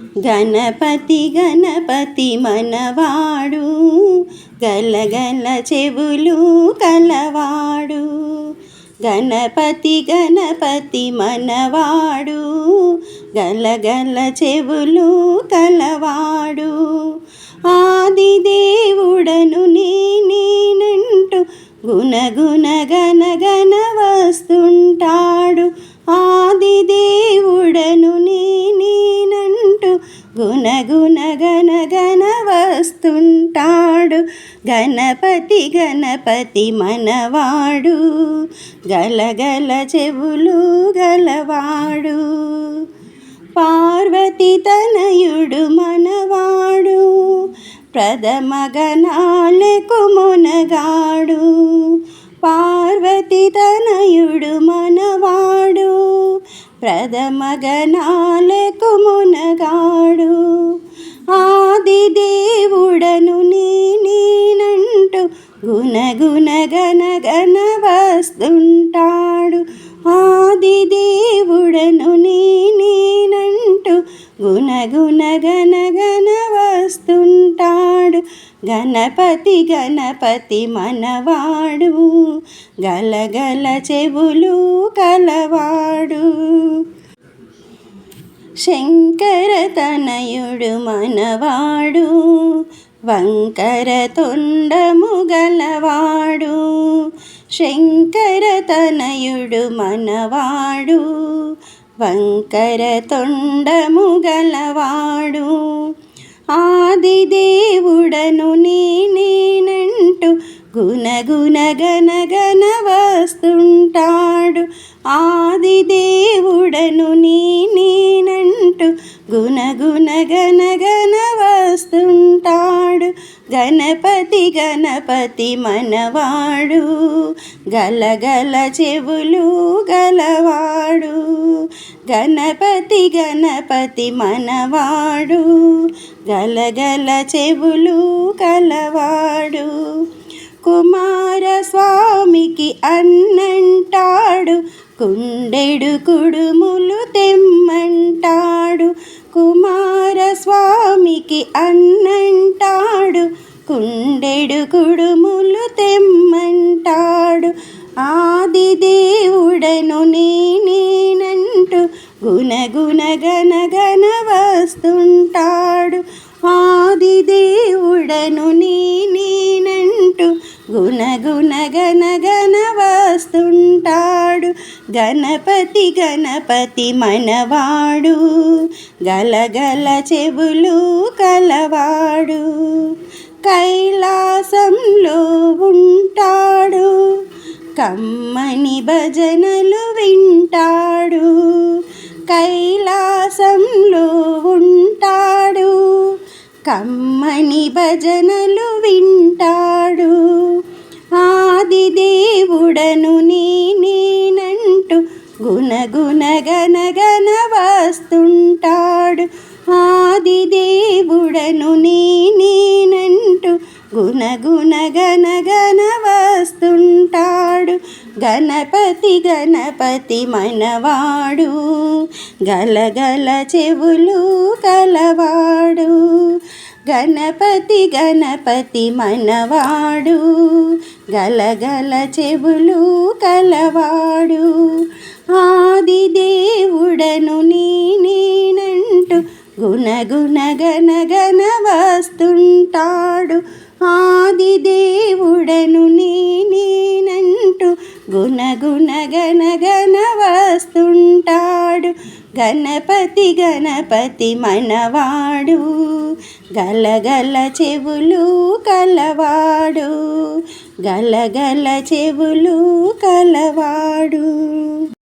గణపతి గణపతి మనవాడు గలగల చెవులు కలవాడు. గణపతి గణపతి మనవాడు గలగల చెవులు కలవాడు. ఆది దేవుడను నేనేనంటూ గుణగుణ గణ గుణగుణ గణ గణ వస్తుంటాడు గణపతి గణపతి మనవాడు గలగల చెవులు గలవాడు. పార్వతి తనయుడు మనవాడు ప్రథమ గణాలకు మునగాడు. పార్వతి తనయుడు మన ప్రథమగణాలకు మునగాడు. ఆది దేవుడను నేనేనంటూ గుణగుణ గణ వస్తుంటాడు ఆది దేవుడను నేనేనంటూ గుణగుణ గణ వస్తుంటాడు గణపతి గణపతి మనవాడు గలగల చెవులు కలవాడు. శంకర తనయుడు మనవాడు వంకర తొండము గలవాడు. శంకర తనయుడు మనవాడు వంకర తొండము గలవాడు. ఆది దేవుడను నేనేనంటూ గుణగుణగనగన వస్తుంటాడు ఆది దేవుడను నేనేనంటూ గుణగుణగనగన వస్తుంటాడు గణపతి గణపతి మనవాడు గలగల చెవులు గలవాడు గణపతి గణపతి మనవాడు గలగల చెవులు కలవాడు. కుమారస్వామికి అన్నంటాడు. కుండెడు కుడుములు తెమ్మంటాడు. కుమారస్వామికి అన్నంటాడు. కుండెడు కుడు వస్తుంటాడు. ఆది దేవుడను నేనేనంటూ గుణగుణ గణ వస్తుంటాడు గణపతి గణపతి మనవాడు గలగల చెవులు కలవాడు కైలాసంలో ఉంటాడు. కమ్మని భజనలు వింటాడు. కైలా కైలాసంలో ఉంటాడు. కమ్మని భజనలు వింటాడు. ఆది దేవుడను నేనేనంటూ గుణగుణ వస్తుంటాడు. ఆది దేవుడను నేనేనంటూ గుణగుణ వస్తుంటాడు గణపతి గణపతి మనవాడు గలగల చెవులు కలవాడు. గణపతి గణపతి మనవాడు గలగల చెవులు కలవాడు. ఆది దేవుడను నేనేనంటూ గుణగుణ గణ వస్తుంటాడు. ఆది దేవుడను నేనేనంటూ గుణగుణ వస్తుంటాడు గణపతి గణపతి మనవాడు. గలగల చెవులు కలవాడు. గలగల చెవులు కలవాడు.